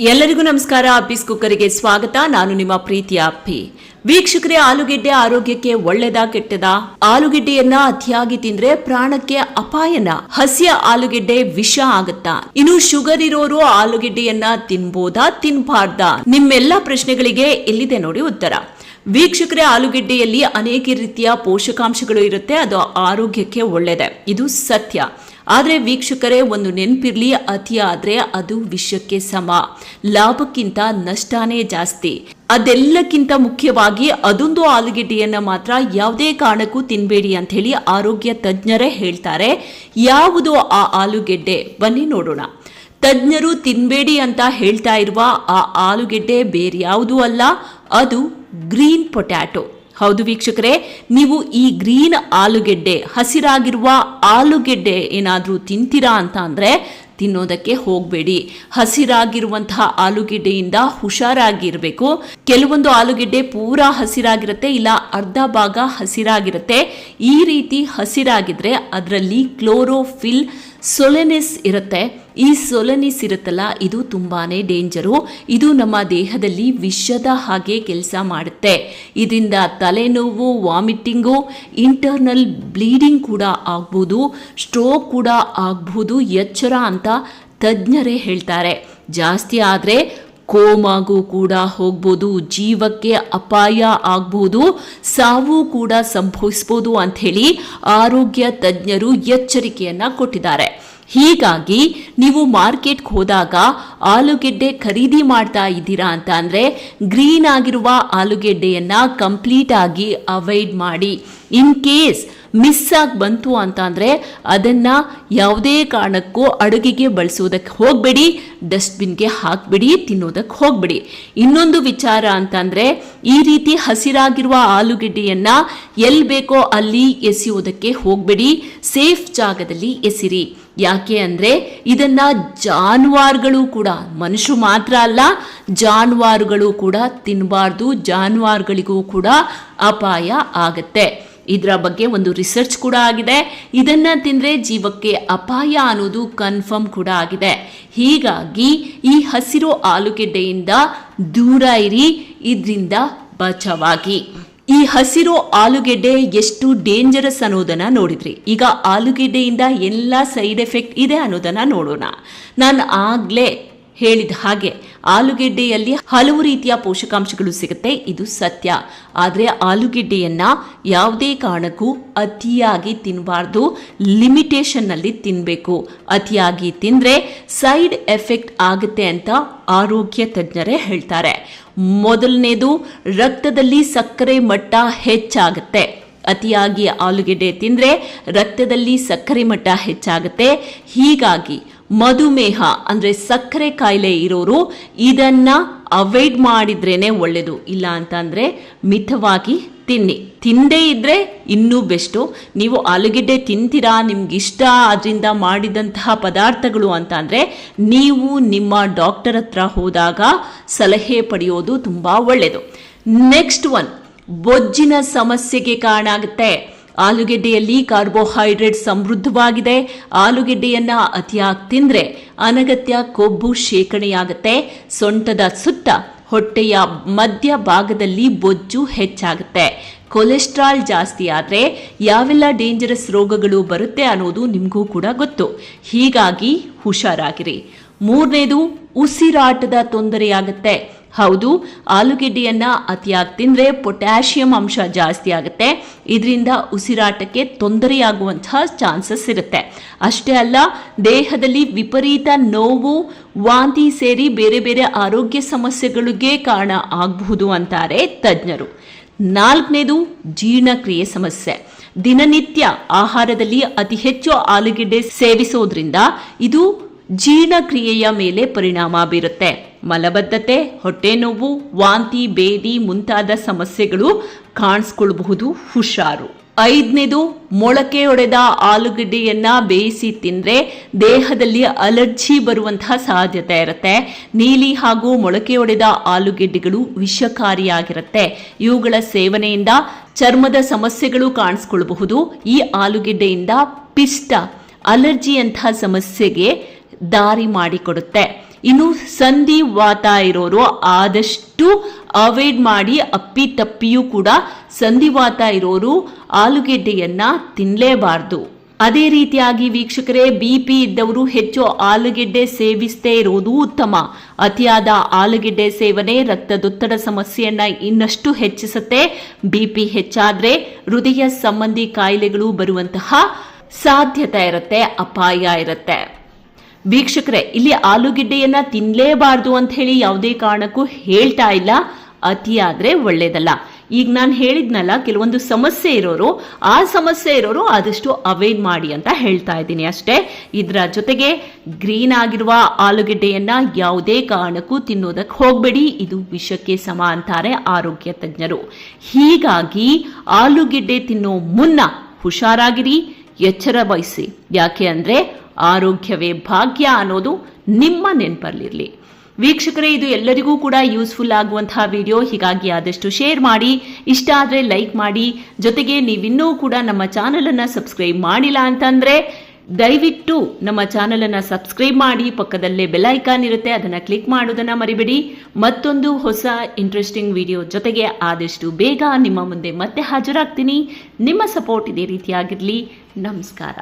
ಎಲ್ಲರಿಗೂ ನಮಸ್ಕಾರ. ಅಪ್ಪಿಸ್ ಕುಕ್ಕರಿಗೆ ಸ್ವಾಗತ. ನಾನು ನಿಮ್ಮ ಪ್ರೀತಿಯ ಅಪ್ಪಿ. ವೀಕ್ಷಕರೇ, ಆಲೂಗೆಡ್ಡೆ ಆರೋಗ್ಯಕ್ಕೆ ಒಳ್ಳೆದಾ ಕೆಟ್ಟದ? ಆಲೂಗೆಡ್ಡೆಯನ್ನ ಅತಿಯಾಗಿ ತಿಂದ್ರೆ ಪ್ರಾಣಕ್ಕೆ ಅಪಾಯನ. ಹಸಿಯ ಆಲೂಗೆಡ್ಡೆ ವಿಷ ಆಗತ್ತಾ? ಇನ್ನು ಶುಗರ್ ಇರೋರು ಆಲೂಗೆಡ್ಡೆಯನ್ನ ತಿನ್ಬೋದಾ, ತಿನ್ಬಾರ್ದಾ? ನಿಮ್ಮೆಲ್ಲ ಪ್ರಶ್ನೆಗಳಿಗೆ ಎಲ್ಲಿದೆ ನೋಡಿ ಉತ್ತರ. ವೀಕ್ಷಕರೇ, ಆಲೂಗೆಡ್ಡೆಯಲ್ಲಿ ಅನೇಕ ರೀತಿಯ ಪೋಷಕಾಂಶಗಳು ಇರುತ್ತೆ. ಅದು ಆರೋಗ್ಯಕ್ಕೆ ಒಳ್ಳೆಯದೆ ಇದು ಸತ್ಯ. ಆದರೆ ವೀಕ್ಷಕರೇ, ಒಂದು ನೆನಪಿರಲಿ, ಅತಿಯಾದರೆ ಅದು ವಿಷಕ್ಕೆ ಸಮ. ಲಾಭಕ್ಕಿಂತ ನಷ್ಟನೇ ಜಾಸ್ತಿ. ಅದೆಲ್ಲಕ್ಕಿಂತ ಮುಖ್ಯವಾಗಿ ಅದೊಂದು ಆಲೂಗಡ್ಡೆಯನ್ನು ಮಾತ್ರ ಯಾವುದೇ ಕಾರಣಕ್ಕೂ ತಿನ್ನಬೇಡಿ ಅಂತ ಹೇಳಿ ಆರೋಗ್ಯ ತಜ್ಞರೇ ಹೇಳ್ತಾರೆ. ಯಾವುದು ಆ ಆಲೂಗೆಡ್ಡೆ? ಬನ್ನಿ ನೋಡೋಣ. ತಜ್ಞರು ತಿನ್ನಬೇಡಿ ಅಂತ ಹೇಳ್ತಾ ಇರುವ ಆ ಆಲೂಗೆಡ್ಡೆ ಬೇರೆ ಯಾವುದೂ ಅಲ್ಲ, ಅದು ಗ್ರೀನ್ ಪೊಟ್ಯಾಟೊ. ಹೌದು ವೀಕ್ಷಕರೇ, ನೀವು ಈ ಗ್ರೀನ್ ಆಲೂಗೆಡ್ಡೆ, ಹಸಿರಾಗಿರುವ ಆಲೂಗೆಡ್ಡೆ ಏನಾದರೂ ತಿಂತೀರಾ ಅಂತ ಅಂದರೆ ತಿನ್ನೋದಕ್ಕೆ ಹೋಗಬೇಡಿ. ಹಸಿರಾಗಿರುವಂತಹ ಆಲೂಗೆಡ್ಡೆಯಿಂದ ಹುಷಾರಾಗಿರಬೇಕು. ಕೆಲವೊಂದು ಆಲೂಗೆಡ್ಡೆ ಪೂರಾ ಹಸಿರಾಗಿರುತ್ತೆ, ಇಲ್ಲ ಅರ್ಧ ಭಾಗ ಹಸಿರಾಗಿರುತ್ತೆ. ಈ ರೀತಿ ಹಸಿರಾಗಿದ್ರೆ ಅದರಲ್ಲಿ ಕ್ಲೋರೋಫಿಲ್ ಸೊಲೆನೆಸ್ ಇರುತ್ತೆ. ಈ ಸೊಲನಿಸ್ ಇರುತ್ತಲ್ಲ ಇದು ತುಂಬಾನೇ ಡೇಂಜರು. ಇದು ನಮ್ಮ ದೇಹದಲ್ಲಿ ವಿಷದ ಹಾಗೆ ಕೆಲಸ ಮಾಡುತ್ತೆ. ಇದರಿಂದ ತಲೆನೋವು, ವಾಮಿಟಿಂಗು, ಇಂಟರ್ನಲ್ ಬ್ಲೀಡಿಂಗ್ ಕೂಡ ಆಗ್ಬೋದು, ಸ್ಟ್ರೋಕ್ ಕೂಡ ಆಗ್ಬೋದು, ಎಚ್ಚರ ಅಂತ ತಜ್ಞರೇ ಹೇಳ್ತಾರೆ. ಜಾಸ್ತಿ ಆದರೆ ಕೋಮಾಗೂ ಕೂಡ ಹೋಗ್ಬೋದು, ಜೀವಕ್ಕೆ ಅಪಾಯ ಆಗ್ಬೋದು, ಸಾವು ಕೂಡ ಸಂಭವಿಸ್ಬೋದು ಅಂಥೇಳಿ ಆರೋಗ್ಯ ತಜ್ಞರು ಎಚ್ಚರಿಕೆಯನ್ನ ಕೊಟ್ಟಿದ್ದಾರೆ. ಹೀಗಾಗಿ ನೀವು ಮಾರ್ಕೆಟ್ಗೆ ಹೋದಾಗ ಆಲೂಗೆಡ್ಡೆ ಖರೀದಿ ಮಾಡ್ತಾ ಇದ್ದೀರಾ ಅಂತ ಅಂದರೆ ಗ್ರೀನ್ ಆಗಿರುವ ಆಲೂಗೆಡ್ಡೆಯನ್ನು ಕಂಪ್ಲೀಟಾಗಿ ಅವಾಯ್ಡ್ ಮಾಡಿ. ಇನ್ ಕೇಸ್ ಮಿಸ್ ಆಗಿ ಬಂತು ಅಂತ ಅಂದರೆ ಅದನ್ನು ಯಾವುದೇ ಕಾರಣಕ್ಕೂ ಅಡುಗೆಗೆ ಬಳಸೋದಕ್ಕೆ ಹೋಗಬೇಡಿ ಡಸ್ಟ್ಬಿನ್ಗೆ ಹಾಕಬೇಡಿ, ತಿನ್ನೋದಕ್ಕೆ ಹೋಗಬೇಡಿ. ಇನ್ನೊಂದು ವಿಚಾರ ಅಂತಂದರೆ ಈ ರೀತಿ ಹಸಿರಾಗಿರುವ ಆಲೂಗೆಡ್ಡೆಯನ್ನು ಎಲ್ಲಿ ಬೇಕೋ ಅಲ್ಲಿ ಎಸೆಯುವುದಕ್ಕೆ ಹೋಗಬೇಡಿ ಸೇಫ್ ಜಾಗದಲ್ಲಿ ಎಸಿರಿ. ಯಾಕೆ ಅಂದರೆ ಇದನ್ನು ಜಾನುವಾರುಗಳು ಕೂಡ, ಮನುಷ್ಯರು ಮಾತ್ರ ಅಲ್ಲ, ಜಾನುವಾರುಗಳು ಕೂಡ ತಿನ್ನಬಾರ್ದು ಜಾನುವಾರುಗಳಿಗೂ ಕೂಡ ಅಪಾಯ ಆಗತ್ತೆ. ಇದರ ಬಗ್ಗೆ ಒಂದು ರಿಸರ್ಚ್ ಕೂಡ ಆಗಿದೆ. ಇದನ್ನ ತಿಂದ್ರೆ ಜೀವಕ್ಕೆ ಅಪಾಯ ಅನ್ನೋದು ಕನ್ಫರ್ಮ್ ಕೂಡ ಆಗಿದೆ. ಹೀಗಾಗಿ ಈ ಹಸಿರು ಆಲೂಗೆಡ್ಡೆಯಿಂದ ದೂರ ಇರಿ, ಇದರಿಂದ ಬಚಾವಾಗಿ. ಈ ಹಸಿರು ಆಲೂಗೆಡ್ಡೆ ಎಷ್ಟು ಡೇಂಜರಸ್ ಅನ್ನೋದನ್ನ ನೋಡಿದ್ರಿ. ಈಗ ಆಲೂಗೆಡ್ಡೆಯಿಂದ ಎಲ್ಲ ಸೈಡ್ ಎಫೆಕ್ಟ್ ಇದೆ ಅನ್ನೋದನ್ನ ನೋಡೋಣ. ನಾನು ಆಗ್ಲೇ ಹೇಳಿದ ಹಾಗೆ ಆಲೂಗೆಡ್ಡೆಯಲ್ಲಿ ಹಲವು ರೀತಿಯ ಪೋಷಕಾಂಶಗಳು ಸಿಗುತ್ತೆ. ಇದು ಸತ್ಯ. ಆದರೆ ಆಲೂಗೆಡ್ಡೆಯನ್ನ ಯಾವುದೇ ಕಾರಣಕ್ಕೂ ಅತಿಯಾಗಿ ತಿನ್ನಬಾರ್ದು ಲಿಮಿಟೇಷನ್ನಲ್ಲಿ ತಿನ್ನಬೇಕು ಅತಿಯಾಗಿ ತಿಂದರೆ ಸೈಡ್ ಎಫೆಕ್ಟ್ ಆಗುತ್ತೆ ಅಂತ ಆರೋಗ್ಯ ತಜ್ಞರೇ ಹೇಳ್ತಾರೆ. ಮೊದಲನೇದು, ರಕ್ತದಲ್ಲಿ ಸಕ್ಕರೆ ಮಟ್ಟ ಹೆಚ್ಚಾಗುತ್ತೆ. ಅತಿಯಾಗಿ ಆಲೂಗೆಡ್ಡೆ ತಿಂದರೆ ರಕ್ತದಲ್ಲಿ ಸಕ್ಕರೆ ಮಟ್ಟ ಹೆಚ್ಚಾಗುತ್ತೆ. ಹೀಗಾಗಿ ಮಧುಮೇಹ ಅಂದರೆ ಸಕ್ಕರೆ ಕಾಯಿಲೆ ಇರೋರು ಇದನ್ನ ಅವಾಯ್ಡ್ ಮಾಡಿದ್ರೇ ಒಳ್ಳೆಯದು ಇಲ್ಲ ಅಂತ ಅಂದರೆ ಮಿತವಾಗಿ ತಿನ್ನಿ. ತಿಂದೇ ಇದ್ರೆ ಇನ್ನೂ ಬೆಸ್ಟು. ನೀವು ಆಲೂಗೆಡ್ಡೆ ತಿಂತೀರಾ ನಿಮ್ಗೆ ಇಷ್ಟ ಅದರಿಂದ ಮಾಡಿದಂತಹ ಪದಾರ್ಥಗಳು ಅಂತ ಅಂದರೆ ನೀವು ನಿಮ್ಮ ಡಾಕ್ಟರ್ ಹತ್ರ ಹೋದಾಗ ಸಲಹೆ ಪಡೆಯೋದು ತುಂಬ ಒಳ್ಳೆಯದು ನೆಕ್ಸ್ಟ್ ಒನ್ ಬೊಜ್ಜಿನ ಸಮಸ್ಯೆಗೆ ಕಾರಣ ಆಗುತ್ತೆ ಆಲೂಗೆಡ್ಡೆಯಲ್ಲಿ ಕಾರ್ಬೋಹೈಡ್ರೇಟ್ ಸಮೃದ್ಧವಾಗಿದೆ. ಆಲೂಗೆಡ್ಡೆಯನ್ನ ಅತಿಯಾಗಿ ತಿಂದ್ರೆ ಅನಗತ್ಯ ಕೊಬ್ಬು ಶೇಖರಣೆಯಾಗುತ್ತೆ. ಸೊಂಟದ ಸುತ್ತ ಹೊಟ್ಟೆಯ ಮಧ್ಯ ಭಾಗದಲ್ಲಿ ಬೊಜ್ಜು ಹೆಚ್ಚಾಗುತ್ತೆ. ಕೊಲೆಸ್ಟ್ರಾಲ್ ಜಾಸ್ತಿ ಆದರೆ ಯಾವೆಲ್ಲ ಡೇಂಜರಸ್ ರೋಗಗಳು ಬರುತ್ತೆ ಅನ್ನೋದು ನಿಮಗೂ ಕೂಡ ಗೊತ್ತು. ಹೀಗಾಗಿ ಹುಷಾರಾಗಿರಿ. ಮೂರನೇದು ಉಸಿರಾಟದ ತೊಂದರೆಯಾಗುತ್ತೆ. ಹೌದು, ಆಲೂಗೆಡ್ಡೆಯನ್ನ ಅತಿಯಾಗಿ ತಿಂದರೆ ಪೊಟ್ಯಾಷಿಯಂ ಅಂಶ ಜಾಸ್ತಿ ಆಗುತ್ತೆ. ಇದರಿಂದ ಉಸಿರಾಟಕ್ಕೆ ತೊಂದರೆಯಾಗುವಂತಹ ಚಾನ್ಸಸ್ ಇರುತ್ತೆ. ಅಷ್ಟೇ ಅಲ್ಲ, ದೇಹದಲ್ಲಿ ವಿಪರೀತ ನೋವು, ವಾಂತಿ ಸೇರಿ ಬೇರೆ ಬೇರೆ ಆರೋಗ್ಯ ಸಮಸ್ಯೆಗಳಿಗೆ ಕಾರಣ ಆಗಬಹುದು ಅಂತಾರೆ ತಜ್ಞರು. ನಾಲ್ಕನೇದು, ಜೀರ್ಣಕ್ರಿಯೆ ಸಮಸ್ಯೆ. ದಿನನಿತ್ಯ ಆಹಾರದಲ್ಲಿ ಅತಿ ಹೆಚ್ಚು ಆಲೂಗೆಡ್ಡೆ ಸೇವಿಸೋದ್ರಿಂದ ಇದು ಜೀರ್ಣಕ್ರಿಯೆಯ ಮೇಲೆ ಪರಿಣಾಮ ಬೀರುತ್ತೆ. ಮಲಬದ್ಧತೆ, ಹೊಟ್ಟೆ ನೋವು, ವಾಂತಿ, ಬೇದಿ ಮುಂತಾದ ಸಮಸ್ಯೆಗಳು ಕಾಣಿಸ್ಕೊಳ್ಬಹುದು ಹುಷಾರು. ಐದನೇದು, ಮೊಳಕೆ ಒಡೆದ ಆಲೂಗಡ್ಡೆಯನ್ನ ಬೇಯಿಸಿ ತಿಂದ್ರೆ ದೇಹದಲ್ಲಿ ಅಲರ್ಜಿ ಬರುವಂತಹ ಸಾಧ್ಯತೆ ಇರುತ್ತೆ. ನೀಲಿ ಹಾಗೂ ಮೊಳಕೆ ಒಡೆದ ಆಲೂಗೆಡ್ಡೆಗಳು ವಿಷಕಾರಿಯಾಗಿರುತ್ತೆ. ಇವುಗಳ ಸೇವನೆಯಿಂದ ಚರ್ಮದ ಸಮಸ್ಯೆಗಳು ಕಾಣಿಸ್ಕೊಳ್ಬಹುದು. ಈ ಆಲೂಗೆಡ್ಡೆಯಿಂದ ಪಿಷ್ಟ, ಅಲರ್ಜಿಯಂತಹ ಸಮಸ್ಯೆಗೆ ದಾರಿ ಮಾಡಿಕೊಡುತ್ತೆ. ಇನ್ನು ಸಂಧಿವಾತ ಇರೋರು ಆದಷ್ಟು ಅವಾಯ್ಡ್ ಮಾಡಿ ಅಪ್ಪಿ ತಪ್ಪಿಯೂ ಕೂಡ ಸಂಧಿವಾತ ಇರೋರು ಆಲೂಗೆಡ್ಡೆಯನ್ನ ತಿನ್ನಲೇಬಾರ್ದು ಅದೇ ರೀತಿಯಾಗಿ ವೀಕ್ಷಕರೇ ಬಿ ಪಿ ಇದ್ದವರು ಹೆಚ್ಚು ಆಲೂಗೆಡ್ಡೆ ಸೇವಿಸದೇ ಇರುವುದು ಉತ್ತಮ. ಅತಿಯಾದ ಆಲೂಗೆಡ್ಡೆ ಸೇವನೆ ರಕ್ತದೊತ್ತಡ ಸಮಸ್ಯೆಯನ್ನ ಇನ್ನಷ್ಟು ಹೆಚ್ಚಿಸುತ್ತೆ. ಬಿಪಿ ಹೆಚ್ಚಾದ್ರೆ ಹೃದಯ ಸಂಬಂಧಿ ಕಾಯಿಲೆಗಳು ಬರುವಂತಹ ಸಾಧ್ಯತೆ ಇರುತ್ತೆ, ಅಪಾಯ ಇರುತ್ತೆ. ವೀಕ್ಷಕರೇ ಇಲ್ಲಿ ಆಲೂಗಡ್ಡೆಯನ್ನ ತಿನ್ಲೇಬಾರ್ದು ಅಂತ ಹೇಳಿ ಯಾವುದೇ ಕಾರಣಕ್ಕೂ ಹೇಳ್ತಾ ಇಲ್ಲ. ಅತಿಯಾದ್ರೆ ಒಳ್ಳೇದಲ್ಲ. ಈಗ ನಾನು ಹೇಳಿದ್ನಲ್ಲ, ಕೆಲವೊಂದು ಸಮಸ್ಯೆ ಇರೋರು, ಆ ಸಮಸ್ಯೆ ಇರೋರು ಆದಷ್ಟು ಅವೈಡ್ ಮಾಡಿ ಅಂತ ಹೇಳ್ತಾ ಇದ್ದೀನಿ ಅಷ್ಟೇ. ಇದರ ಜೊತೆಗೆ ಗ್ರೀನ್ ಆಗಿರುವ ಆಲೂಗಡ್ಡೆಯನ್ನ ಯಾವುದೇ ಕಾರಣಕ್ಕೂ ತಿನ್ನೋದಕ್ಕೆ ಹೋಗಬೇಡಿ. ಇದು ವಿಷಕ್ಕೆ ಸಮ ಅಂತಾರೆ ಆರೋಗ್ಯ ತಜ್ಞರು. ಹೀಗಾಗಿ ಆಲೂಗೆಡ್ಡೆ ತಿನ್ನೋ ಮುನ್ನ ಹುಷಾರಾಗಿರಿ, ಎಚ್ಚರ ವಹಿಸಿ. ಯಾಕೆ ಅಂದ್ರೆ ಆರೋಗ್ಯವೇ ಭಾಗ್ಯ ಅನ್ನೋದು ನಿಮ್ಮ ನೆನಪಲ್ಲಿರಲಿ. ವೀಕ್ಷಕರೇ, ಇದು ಎಲ್ಲರಿಗೂ ಕೂಡ ಯೂಸ್ಫುಲ್ ಆಗುವಂತಹ ವಿಡಿಯೋ ಹೀಗಾಗಿ ಆದಷ್ಟು ಶೇರ್ ಮಾಡಿ. ಇಷ್ಟ ಆದರೆ ಲೈಕ್ ಮಾಡಿ. ಜೊತೆಗೆ ನೀವಿನ್ನೂ ಕೂಡ ನಮ್ಮ ಚಾನಲನ್ನು ಸಬ್ಸ್ಕ್ರೈಬ್ ಮಾಡಿಲ್ಲ ಅಂತಂದ್ರೆ ದಯವಿಟ್ಟು ನಮ್ಮ ಚಾನಲನ್ನು ಸಬ್ಸ್ಕ್ರೈಬ್ ಮಾಡಿ. ಪಕ್ಕದಲ್ಲೇ ಬೆಲ್ ಐಕಾನ್ ಇರುತ್ತೆ, ಅದನ್ನು ಕ್ಲಿಕ್ ಮಾಡೋದನ್ನು ಮರಿಬೇಡಿ. ಮತ್ತೊಂದು ಹೊಸ ಇಂಟ್ರೆಸ್ಟಿಂಗ್ ವಿಡಿಯೋ ಜೊತೆಗೆ ಆದಷ್ಟು ಬೇಗ ನಿಮ್ಮ ಮುಂದೆ ಮತ್ತೆ ಹಾಜರಾಗ್ತೀನಿ. ನಿಮ್ಮ ಸಪೋರ್ಟ್ ಇದೇ ರೀತಿಯಾಗಿರಲಿ. ನಮಸ್ಕಾರ.